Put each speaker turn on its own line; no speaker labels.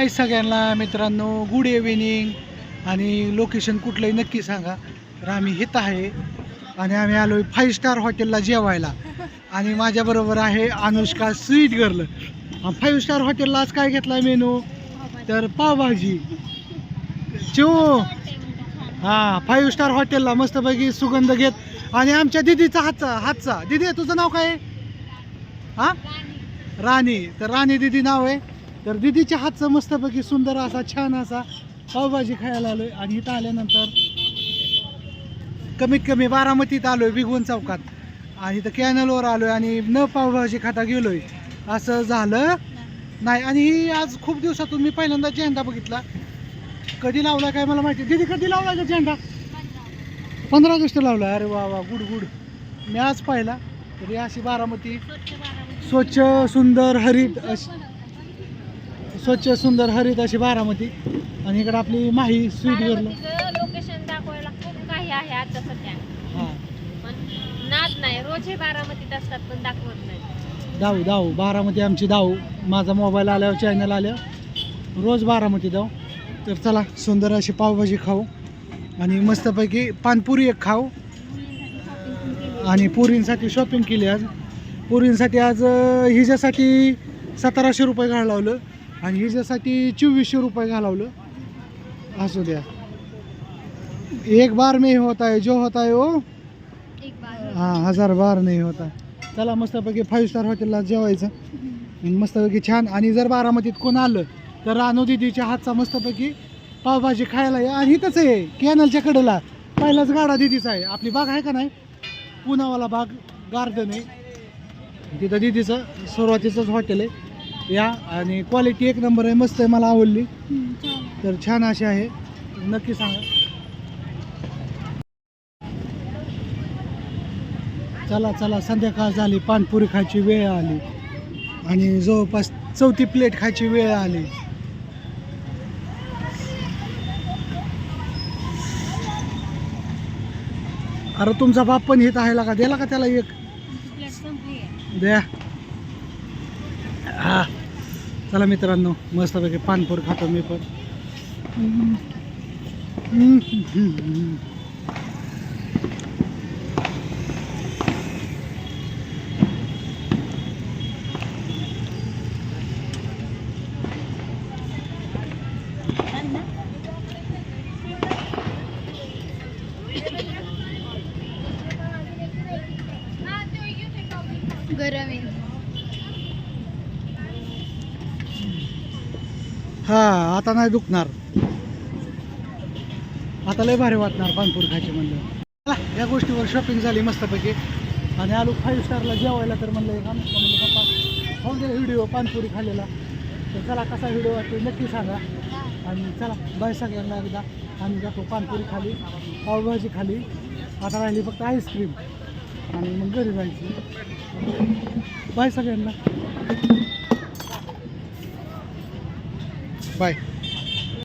हाय सगळ्यांना मित्रांनो good evening आणि लोकेशन कुठलंही नक्की सांगा. तर आम्ही हित आहे. आणि आम्ही आलो आहे फाईव्ह स्टार हॉटेलला जेवायला. आणि माझ्याबरोबर आहे Anushka sweet girl five star हॉटेलला आज काय घेतला मेनू? तर पावभाजी. चिव हां फाईव्ह स्टार हॉटेलला मस्तपैकी सुगंध घेत. आणि आमच्या दिदीचा हातचा हातचा. दिदी तुझं नाव काय? आहे हां? राणी. तर राणी दिदी नाव आहे. तर दिदीच्या हातचं मस्तपैकी सुंदर असा छान असा पावभाजी खायला आलोय. आणि इथं आल्यानंतर कमीत कमी बारामतीत आलोय बिगवण चौकात. आणि इथं कॅनलवर आलोय आणि न पावभाजी खाता गेलोय. असं झालं. नाही आणि ही आज खूप दिवसातून मी पहिल्यांदा झेंडा बघितला. कधी लावला काय मला माहिती? दिदी कधी लावला का झेंडा? पंधरा ऑगस्ट लावला. अरे वा वा गुड गुड. मी आज पाहिला. तरी अशी बारामती स्वच्छ सुंदर हरित अशी स्वच्छ सुंदर हरित अशी बारामती. आणि इकडे आपली माही स्वीट गर्ल
लोकेशन दाखवायला खूप काही आहे आता सध्या.
हां.
पण नाद नाही. रोज हे बारामतीत असतात पण दाखवत नाही.
दाऊ दाऊ. बारामती आमची दाऊ. माझा मोबाईल आल्यावर चॅनल आल्यावर. रोज बारामती दाऊ तर चला सुंदर अशी पावभाजी खाऊ. आणि मस्तपैकी पानपुरी एक खाऊ. आणि पुरींसाठी शॉपिंग केली आज. पुरींसाठी आज अं, हिच्यासाठी सतराशे रुपये घालवलं आणि हिच्यासाठी चोवीसशे रुपये घालवलं. असू द्या. एक बार में ही होता है जो होता है. वो
एक बार.
हां हजार बार नाही होता चला मस्तपैकी फाईव्ह स्टार हॉटेलला जेवायचं. आणि मस्तपैकी छान. आणि जर बारामतीत कोण आलं तर रानू दिदीच्या हातचा मस्तपैकी पावभाजी खायला या. आणि इथंच आहे कॅनलच्या कडेला. पहिलाच गाडा दिदीचा आहे. आपली बाग आहे का नाही? पुनावाला बाग गार्डन आहे. तिथं दिदीचं सुरुवातीचंच हॉटेल आहे. या आणि क्वालिटी एक नंबर आहे मस्त आहे मला आवडली. तर छान अशी आहे. नक्की सांगा. चला चला संध्याकाळ झाली पानपुरी खायची वेळ आली. आणि जवळपास चौथी प्लेट खायची वेळ आली. अरे तुमचा बाप पण हित आहे का द्याला का त्याला एक? द्या. चला मित्रांनो मस्तपैकी पानपुरी खातो मी पण हम्म. हम्म.
गरम आहे
हा आता नाही दुखणार. आता लय भारी वाटणार पानपूर खायचे म्हणलं. या गोष्टीवर शॉपिंग झाली मस्तपैकी. आणि आलो फाईव्ह स्टारला जेवायला तर म्हणलं एक म्हणलं पप्पा हो दे व्हिडिओ पानपुरी खाल्लेला. तर चला कसा व्हिडिओ वाटतो नक्की सांगा. आणि चला बाय सगळ्यांना एकदा. आम्ही जातो पानपुरी खाली पावभाजी खाली. आता राहिली फक्त आईस्क्रीम आणि मग घरी जायची. बाय सगळ्यांना. बाय